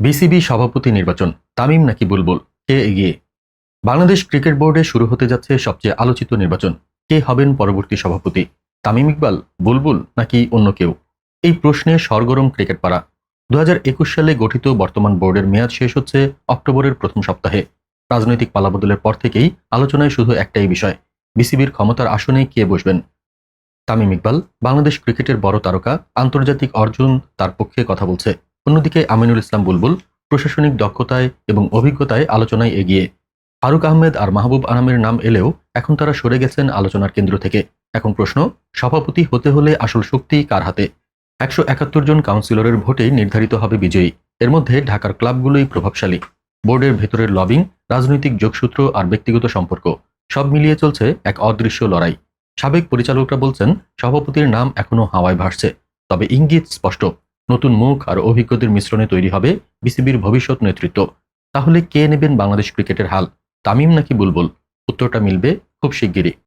BCB সভাপতি নির্বাচন, তামিম নাকি বুলবুল? কে এগিয়ে? বাংলাদেশ ক্রিকেট বোর্ডে শুরু হতে যাচ্ছে সবচেয়ে আলোচিত নির্বাচন। কে হবেন পরবর্তী সভাপতি? তামিম ইকবাল, বুলবুল নাকি অন্য কেউ? এই প্রশ্নে সরগরম ক্রিকেট পাড়া। দু একুশ সালে গঠিত বর্তমান বোর্ডের মেয়াদ শেষ হচ্ছে অক্টোবরের প্রথম সপ্তাহে। রাজনৈতিক পালাবদলের পর থেকেই আলোচনায় শুধু একটাই বিষয়, বিসিবির ক্ষমতার আসনে কে বসবেন? তামিম ইকবাল, বাংলাদেশ ক্রিকেটের বড় তারকা, আন্তর্জাতিক অর্জন তার পক্ষে কথা বলছে। অন্যদিকে আমিনুল ইসলাম বুলবুল প্রশাসনিক দক্ষতায় এবং অভিজ্ঞতায় আলোচনায় এগিয়ে। ফারুক আহমেদ আর মাহবুব আনামের নাম এলেও এখন তারা সরে গেছেন আলোচনার কেন্দ্র থেকে। এখন প্রশ্ন, সভাপতি হতে হলে আসল শক্তি কার হাতে? একশো একাত্তর জন কাউন্সিলরের ভোটে নির্ধারিত হবে বিজয়ী। এর মধ্যে ঢাকার ক্লাবগুলোই প্রভাবশালী। বোর্ডের ভেতরের লবিং, রাজনৈতিক যোগসূত্র আর ব্যক্তিগত সম্পর্ক সব মিলিয়ে চলছে এক অদৃশ্য লড়াই। সাবেক পরিচালকরা বলছেন, সভাপতির নাম এখনও হাওয়ায় ভাসছে। তবে ইঙ্গিত স্পষ্ট। নতুন মুখ আর অভিজ্ঞদের মিশ্রণে তৈরি হবে বিসিবির ভবিষ্যৎ নেতৃত্ব। তাহলে কে নেবেন বাংলাদেশ ক্রিকেটের হাল? তামিম নাকি বুলবুল? উত্তরটা মিলবে খুব শিগগিরই।